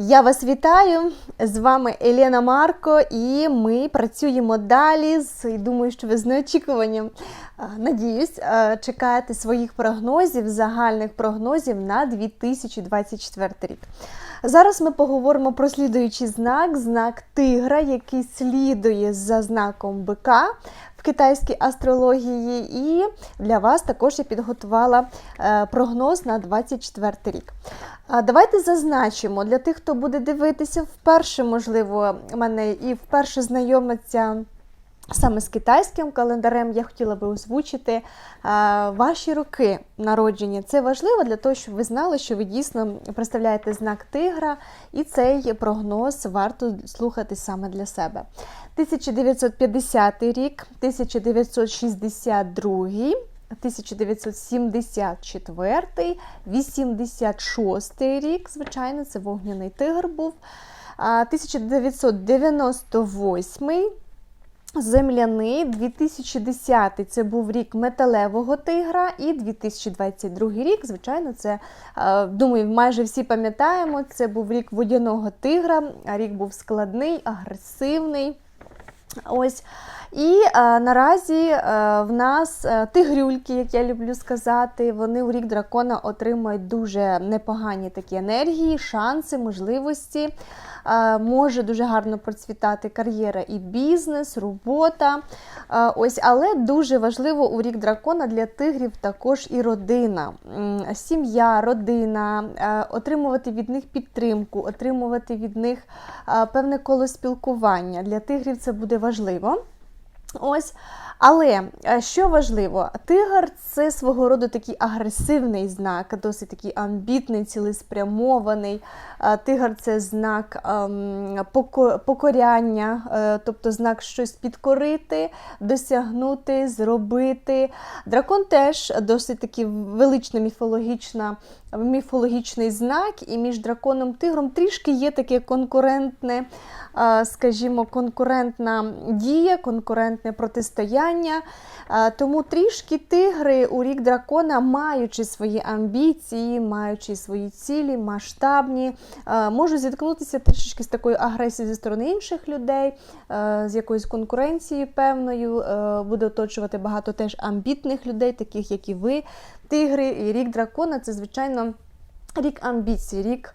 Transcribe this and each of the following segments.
Я вас вітаю! З вами Елена Марко, і ми працюємо далі. з- Думаю, що ви з неочікуванням, надіюсь, чекаєте своїх прогнозів, загальних прогнозів на 2024 рік. Зараз ми поговоримо про слідуючий знак, знак тигра, який слідує за знаком бика в китайській астрології. І для вас також я підготувала е, прогноз на 24 рік. Давайте зазначимо для тих, хто буде дивитися вперше, можливо, мене і вперше знайомиться. Саме з китайським календарем я хотіла би озвучити е, ваші роки народження. Це важливо для того, щоб ви знали, що ви дійсно представляєте знак тигра, і цей прогноз варто слухати саме для себе. 1950 рік, 1962, 1974, 86 рік, звичайно, це вогняний тигр був. 1998 Земляний 2010 це був рік металевого тигра, і 2022 рік, звичайно, це е, думаю, майже всі пам'ятаємо. Це був рік водяного тигра. а Рік був складний, агресивний. Ось. І е, наразі е, в нас е, тигрюльки, як я люблю сказати, вони у рік дракона отримують дуже непогані такі енергії, шанси, можливості. Е, може дуже гарно процвітати кар'єра і бізнес, робота. Е, ось, але дуже важливо у рік дракона для тигрів також і родина, сім'я, родина, е, отримувати від них підтримку, отримувати від них певне коло спілкування. Для тигрів це буде важливо. Ось. Але е, що важливо, тигр це свого роду такий агресивний знак, досить такий амбітний, цілеспрямований. Е, Тигр це знак ем, покоряння, е, тобто знак щось підкорити, досягнути, зробити. Дракон теж досить такий велична міфологічна. Міфологічний знак, і між драконом і тигром трішки є таке конкурентне, скажімо, конкурентна дія, конкурентне протистояння. Е, Тому трішки тигри у рік дракона, маючи свої амбіції, маючи свої цілі, масштабні, е, можуть зіткнутися трішечки з такою агресією зі сторони інших людей, е, з якоюсь конкуренцією певною, буде оточувати багато теж амбітних людей, таких як і ви, тигри. І рік дракона це, звичайно. Рік амбіцій, рік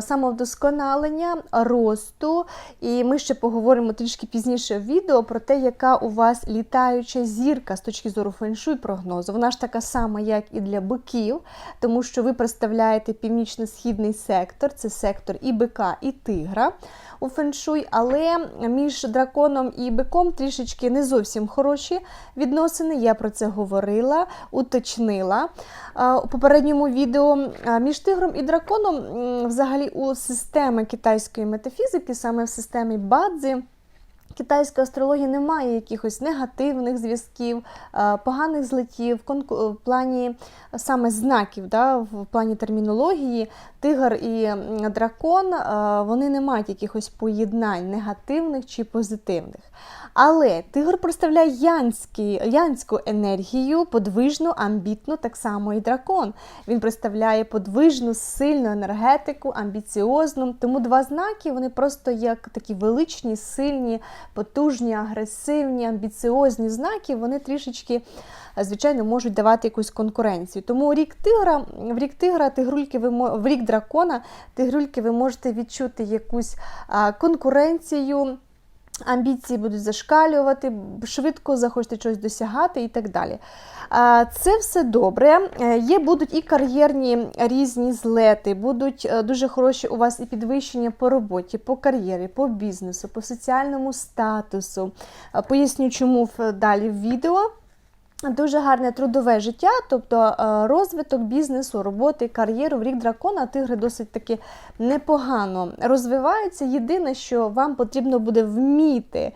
самовдосконалення, росту. І ми ще поговоримо трішки пізніше в відео про те, яка у вас літаюча зірка з точки зору феншуй прогнозу. Вона ж така сама, як і для биків, тому що ви представляєте північно-східний сектор, це сектор і бика, і тигра у феншуй, але між драконом і биком трішечки не зовсім хороші відносини. Я про це говорила, уточнила у попередньому відео. Між тигром і драконом, м, взагалі, у системи китайської метафізики, саме в системі Бадзи. Китайської астрології немає якихось негативних зв'язків, е, поганих злетів, конку- в плані саме знаків, да, в плані термінології, тигр і дракон е, вони не мають якихось поєднань негативних чи позитивних. Але тигр представляє янський, янську енергію, подвижну, амбітну, так само і дракон. Він представляє подвижну, сильну енергетику, амбіціозну. Тому два знаки вони просто як такі величні, сильні, потужні, агресивні, амбіціозні знаки, вони трішечки. Звичайно, можуть давати якусь конкуренцію. Тому рік тигра, в рік тигра, тигрульки ви в рік дракона, тигрульки ви можете відчути якусь конкуренцію. Амбіції будуть зашкалювати, швидко захочете щось досягати і так далі. Це все добре. Е, Є будуть і кар'єрні різні злети, будуть е, дуже хороші у вас і підвищення по роботі, по кар'єрі, по бізнесу, по соціальному статусу. Е, Поясню, чому далі в відео. Дуже гарне трудове життя, тобто е, розвиток бізнесу, роботи, кар'єру в рік дракона тигри досить таки непогано розвиваються. Єдине, що вам потрібно буде вміти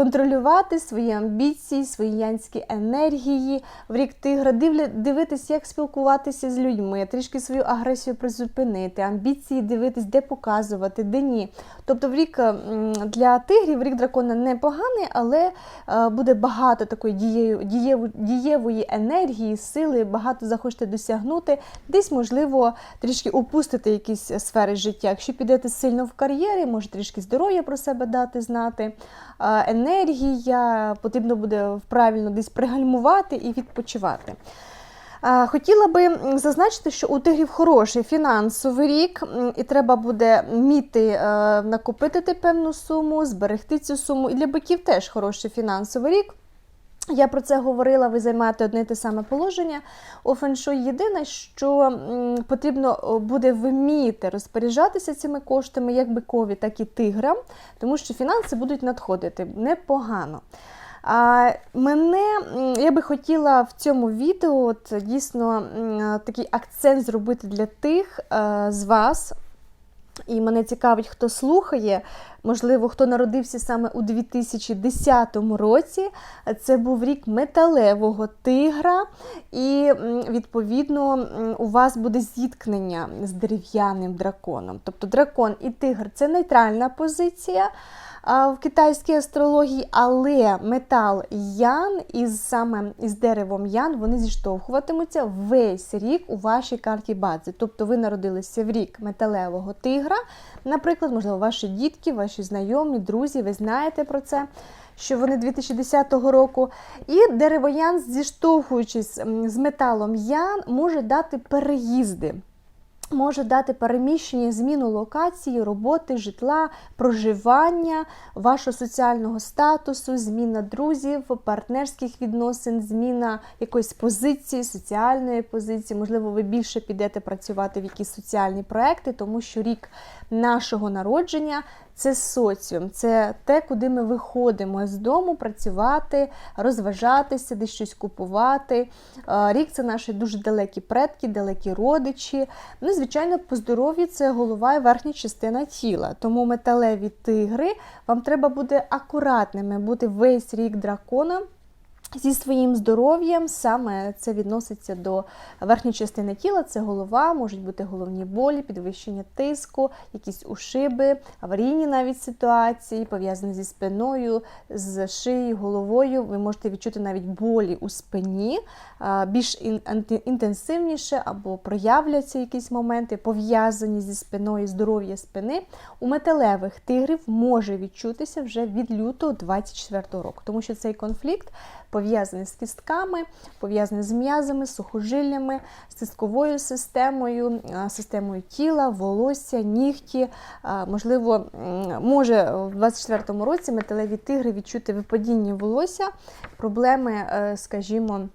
контролювати свої амбіції, свої янські енергії в рік тигра, дивля, дивитись, як спілкуватися з людьми, трішки свою агресію призупинити, амбіції дивитись, де показувати, де ні. Тобто в рік для тигрів рік дракона непоганий, але е, буде багато такої дієвої енергії, сили, багато захочете досягнути, десь, можливо, трішки упустити якісь сфери життя. Якщо підете сильно в кар'єрі, може трішки здоров'я про себе дати знати, енергія, потрібно буде правильно десь пригальмувати і відпочивати. Хотіла би зазначити, що у тигрів хороший фінансовий рік, і треба буде вміти е, накопити певну суму, зберегти цю суму. І для биків теж хороший фінансовий рік. Я про це говорила, ви займаєте одне те саме положення у феншуй. Єдине, що потрібно буде вміти розпоряджатися цими коштами, як бикові, так і тиграм, тому що фінанси будуть надходити непогано. А мене я би хотіла в цьому відео от, дійсно такий акцент зробити для тих е, з вас. І мене цікавить, хто слухає, можливо, хто народився саме у 2010 році. Це був рік металевого тигра, і, відповідно, у вас буде зіткнення з дерев'яним драконом. Тобто дракон і тигр це нейтральна позиція в китайській астрології, але метал ян із саме із деревом ян вони зіштовхуватимуться весь рік у вашій карті бази. Тобто ви народилися в рік металевого тигра. Наприклад, можливо, ваші дітки, ваші знайомі, друзі, ви знаєте про це. Що вони 2010 року, і дерево Ян, зіштовхуючись з металом Ян, може дати переїзди може дати переміщення, зміну локації, роботи, житла, проживання, вашого соціального статусу, зміна друзів, партнерських відносин, зміна якоїсь позиції, соціальної позиції. Можливо, ви більше підете працювати в якісь соціальні проекти, тому що рік нашого народження це соціум, це те, куди ми виходимо з дому, працювати, розважатися, десь щось купувати. Рік це наші дуже далекі предки, далекі родичі. Ну, звичайно, по здоров'ю це голова і верхня частина тіла. Тому металеві тигри вам треба бути акуратними, бути весь рік дракона. Зі своїм здоров'ям саме це відноситься до верхньої частини тіла, це голова, можуть бути головні болі, підвищення тиску, якісь ушиби, аварійні навіть ситуації, пов'язані зі спиною, з шиєю, головою. Ви можете відчути навіть болі у спині, більш інтенсивніше або проявляться якісь моменти, пов'язані зі спиною здоров'я спини. У металевих тигрів може відчутися вже від лютого 2024 року, тому що цей конфлікт пов'язаний з кістками, пов'язаний з м'язами, сухожиллями, з цистковою системою, системою тіла, волосся, нігті. Можливо, може в 2024 році металеві тигри відчути випадіння волосся, проблеми, е, скажімо,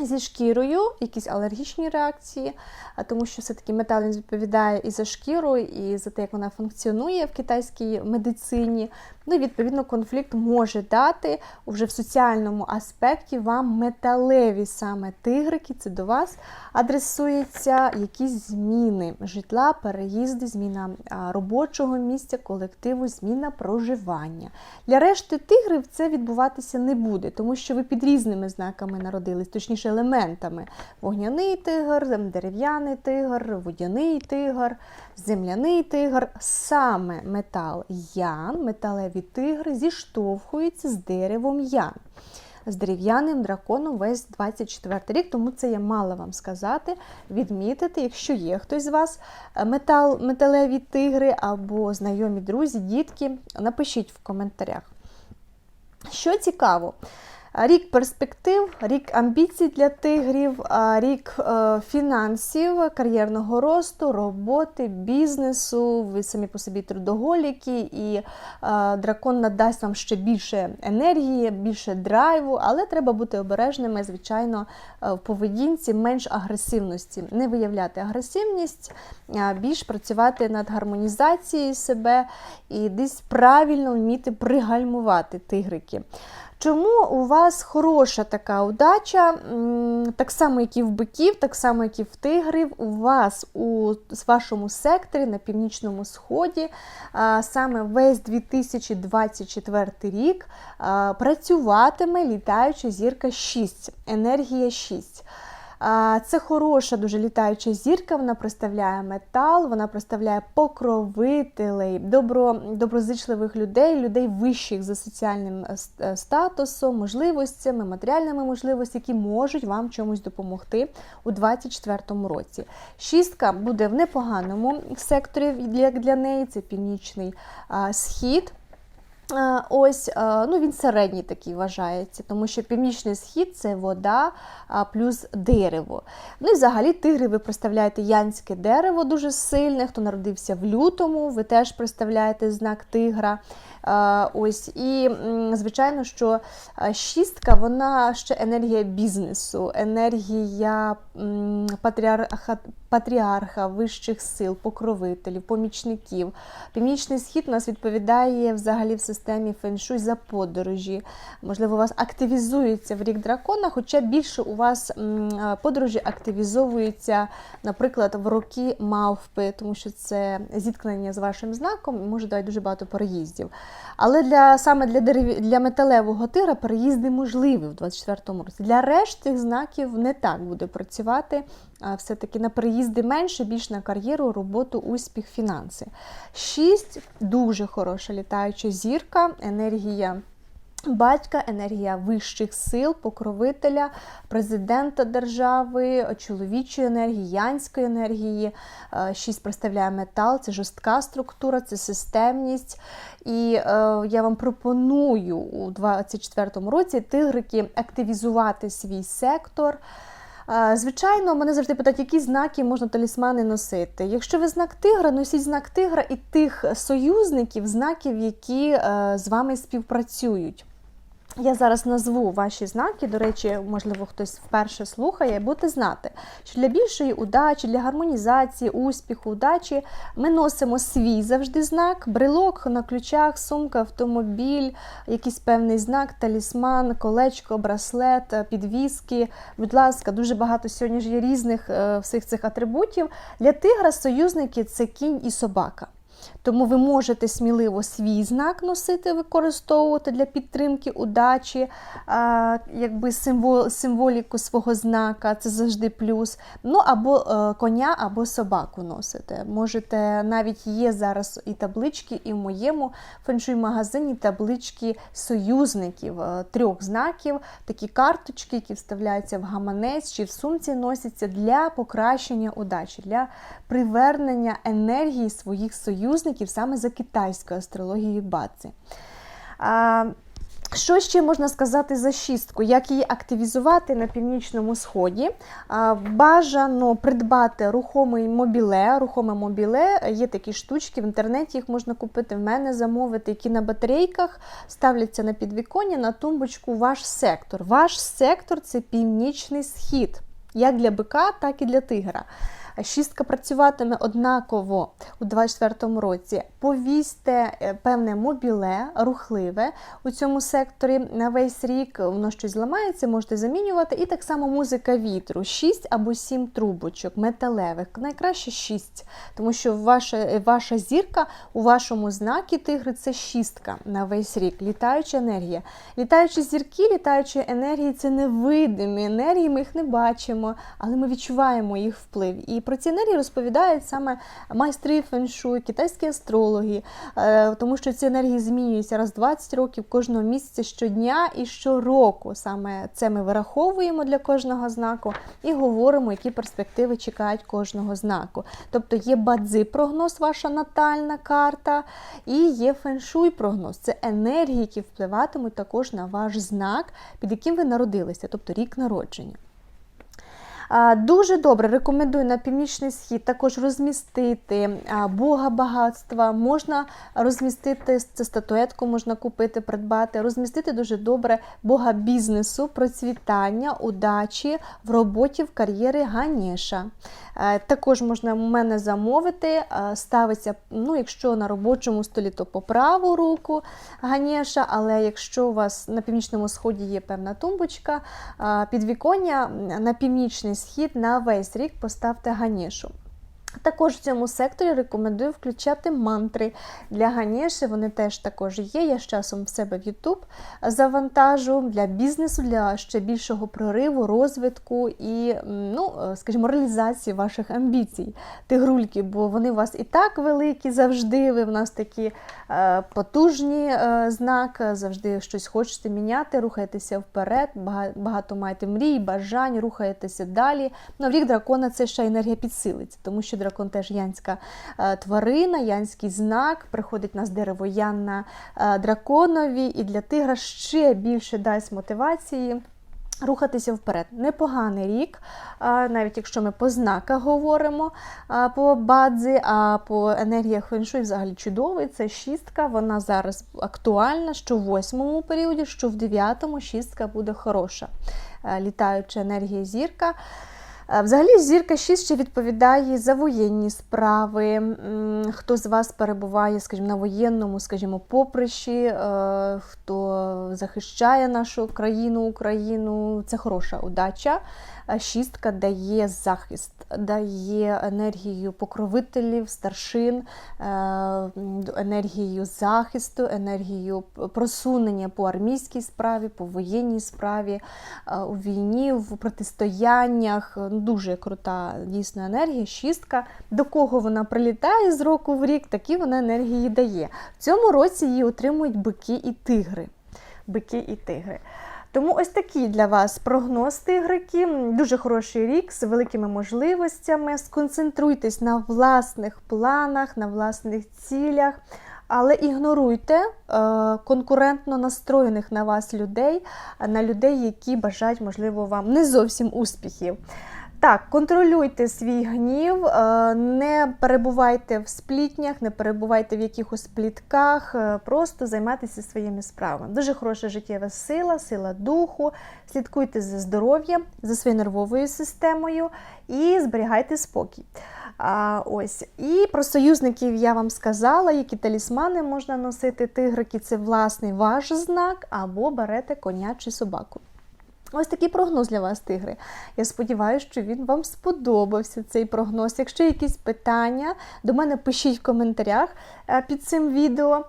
Зі шкірою, якісь алергічні реакції, тому що все-таки метал відповідає і за шкіру, і за те, як вона функціонує в китайській медицині. Ну і відповідно конфлікт може дати вже в соціальному аспекті вам металеві саме тигрики, це до вас адресуються якісь зміни житла, переїзди, зміна робочого місця, колективу, зміна проживання. Для решти тигрів це відбуватися не буде, тому що ви під різними знаками народились, точніше елементами: вогняний тигр, дерев'яний тигр, водяний тигр, земляний тигр, саме метал ян, металеві тигри зіштовхуються з деревом ян. З дерев'яним драконом весь 24 рік, тому це я мала вам сказати, відмітити, якщо є хтось з вас е, метал, металеві тигри або знайомі друзі, дітки, напишіть в коментарях. Що цікаво, Рік перспектив, рік амбіцій для тигрів, рік е, фінансів, кар'єрного росту, роботи, бізнесу. Ви самі по собі трудоголіки, і е, дракон надасть вам ще більше енергії, більше драйву, але треба бути обережними, звичайно, е, в поведінці, менш агресивності, не виявляти агресивність, більш працювати над гармонізацією себе і десь правильно вміти пригальмувати тигрики. Чому у вас хороша така удача, так само, як і в биків, так само, як і в тигрів, у вас у вашому секторі на північному сході саме весь 2024 рік працюватиме літаюча зірка 6, енергія 6. Це хороша, дуже літаюча зірка. Вона проставляє метал, вона проставляє покровителей, добро, доброзичливих людей, людей вищих за соціальним е, е, статусом, можливостями, матеріальними можливостями, які можуть вам чомусь допомогти у 2024 році. Шістка буде в непоганому секторі для, для неї. Це північний схід. Е, Ось е, ну він середній такий вважається, тому що північний схід це вода плюс дерево. Ну і взагалі тигри ви представляєте янське дерево дуже сильне. Хто народився в лютому, ви теж представляєте знак тигра. Е, Ось і звичайно, що шістка вона ще енергія бізнесу, енергія патріарха, патріарха, вищих сил, покровителів, помічників. Північний схід у нас відповідає взагалі в системі феншуй за подорожі. Можливо, у вас активізується в рік дракона, хоча більше у вас е, подорожі активізовуються, наприклад, в роки мавпи, тому що це зіткнення з вашим знаком і може давати дуже багато переїздів. Але для саме для дерев... для металевого тигра переїзди можливі в 24-му році. Для решти знаків не так буде працювати. Все-таки на переїзди менше, більш на кар'єру, роботу, успіх, фінанси. Шість дуже хороша літаюча зірка, енергія. Батька, енергія вищих сил, покровителя, президента держави, чоловічої енергії, янської енергії. Е, Шість представляє метал, це жорстка структура, це системність. І е, я вам пропоную у 2024 році тигрики активізувати свій сектор. Звичайно, мене завжди питають, які знаки можна талісмани носити. Якщо ви знак тигра, носіть знак тигра і тих союзників, знаків, які е, з вами співпрацюють. Я зараз назву ваші знаки. До речі, можливо, хтось вперше слухає, будете знати, що для більшої удачі, для гармонізації, успіху, удачі ми носимо свій завжди знак, брелок на ключах, сумка, автомобіль, якийсь певний знак, талісман, колечко, браслет, підвіски. Будь ласка, дуже багато сьогодні ж є різних е, всіх цих атрибутів. Для тигра союзники це кінь і собака. Тому ви можете сміливо свій знак носити, використовувати для підтримки удачі, якби символ, символіку свого знака, це завжди плюс. Ну або е, коня, або собаку носите. Можете навіть є зараз і таблички, і в моєму феншуй-магазині таблички союзників е, трьох знаків, такі карточки, які вставляються в гаманець чи в сумці, носяться для покращення удачі, для привернення енергії своїх союзників саме за китайською астрологією. А, що ще можна сказати за шістку? Як її активізувати на північному сході? Бажано придбати рухомий мобіле. Рухоме мобіле є такі штучки, в інтернеті їх можна купити, в мене замовити, які на батарейках ставляться на підвіконня, на тумбочку ваш сектор. Ваш сектор це північний схід, як для бика, так і для тигра. Шістка працюватиме однаково у 2024 році. Повісьте е, певне мобіле, рухливе у цьому секторі на весь рік. Воно щось зламається, можете замінювати. І так само музика вітру: 6 або 7 трубочок металевих. Найкраще 6, тому що ваша, ваша зірка у вашому знакі тигри це шістка на весь рік. Літаюча енергія. Літаючі зірки, літаючі енергії це невидимі енергії, ми їх не бачимо, але ми відчуваємо їх вплив. І про ці енергії розповідають саме майстри феншуй, китайські астрологи, е, тому що ці енергії змінюються раз 20 років, кожного місяця, щодня і щороку. Саме це ми вираховуємо для кожного знаку і говоримо, які перспективи чекають кожного знаку. Тобто є бадзи прогноз, ваша натальна карта, і є феншуй прогноз. Це енергії, які впливатимуть також на ваш знак, під яким ви народилися, тобто рік народження. Дуже добре рекомендую на північний схід також розмістити Бога багатства. Можна розмістити це статуетку, можна купити, придбати, розмістити дуже добре Бога бізнесу, процвітання, удачі в роботі, в кар'єрі Ганєша. Е, Також можна у мене замовити, е, ставиться, ну, якщо на робочому столі, то по праву руку Ганєша, але якщо у вас на північному сході є певна тумбочка, е, підвіконня на північний схід на весь рік поставте Ганєшу. Також в цьому секторі рекомендую включати мантри для Ганіші. Вони теж також є. Я з часом в себе в YouTube завантажу для бізнесу, для ще більшого прориву, розвитку і, ну, е, скажімо, реалізації ваших амбіцій. Тигрульки, бо вони у вас і так великі завжди. Ви в нас такі е, потужні е, знак, завжди щось хочете міняти, рухаєтеся вперед, багато маєте мрій, бажань, рухаєтеся далі. Ну, в рік дракона це ще енергія підсилиться, тому що дракон теж янська е, тварина, янський знак. Приходить нас дерево Ян на е, драконові, і для тигра ще більше дасть мотивації. Рухатися вперед. Непоганий рік, навіть якщо ми по знаках говоримо по бадзі, а по енергіях феншуй взагалі чудовий. Це шістка, вона зараз актуальна, що в восьмому періоді, що в дев'ятому шістка буде хороша. Е, Літаюча енергія зірка. Е, Взагалі, зірка 6 ще відповідає за воєнні справи. Хто з вас перебуває, скажімо, на воєнному, скажімо, поприщі, е, хто захищає нашу країну, Україну, це хороша удача. Е, Шістка дає захист, дає енергію покровителів, старшин, е, енергію захисту, енергію просунення по армійській справі, по воєнній справі, е, у війні, в протистояннях. Ну, Дуже крута дійсно енергія. Шістка. До кого вона прилітає з року в рік, такі вона енергії дає. В цьому році її отримують бики і тигри. Бики і тигри. Тому ось такий для вас прогноз тигрики. Дуже хороший рік з великими можливостями. Сконцентруйтесь на власних планах, на власних цілях. Але ігноруйте е, конкурентно настроєних на вас людей, на людей, які бажають, можливо, вам не зовсім успіхів. Так, контролюйте свій гнів, е, не перебувайте в сплітнях, не перебувайте в якихось плітках, е, просто займайтеся своїми справами. Дуже хороша життєва сила, сила духу. Слідкуйте за здоров'ям, за своєю нервовою системою і зберігайте спокій. А, ось. І про союзників я вам сказала, які талісмани можна носити. Тигрики це власний ваш знак, або берете коня чи собаку. Ось такий прогноз для вас, тигри. Я сподіваюся, що він вам сподобався цей прогноз. Якщо є якісь питання, до мене пишіть в коментарях е, під цим відео.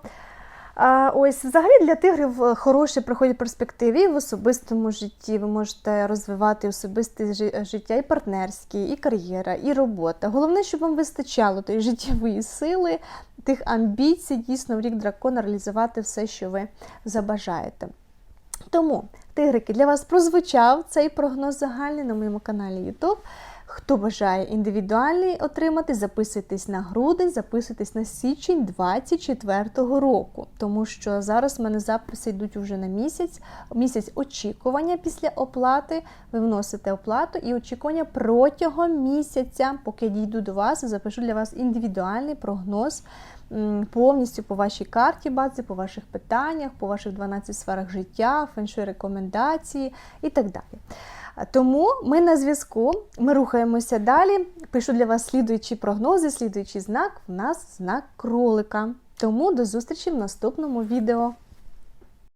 Ось, взагалі для тигрів е, хороші приходять перспективи і в особистому житті. Ви можете розвивати особисте життя, і партнерське, і кар'єра, і робота. Головне, щоб вам вистачало тої життєвої сили, тих амбіцій, дійсно в рік дракона реалізувати все, що ви забажаєте. Тому, тигрики, для вас прозвучав цей прогноз загальний на моєму каналі YouTube. Хто бажає індивідуальний отримати, записуйтесь на грудень, записуйтесь на січень 24-го року, тому що зараз в мене записи йдуть вже на місяць, місяць очікування після оплати. Ви вносите оплату і очікування протягом місяця, поки дійду до вас, запишу для вас індивідуальний прогноз повністю по вашій карті бази, по ваших питаннях, по ваших 12 сферах життя, феншуй рекомендації і так далі. Тому ми на зв'язку, ми рухаємося далі. Пишу для вас слідуючі прогнози, слідуючий знак. У нас знак кролика. Тому до зустрічі в наступному відео.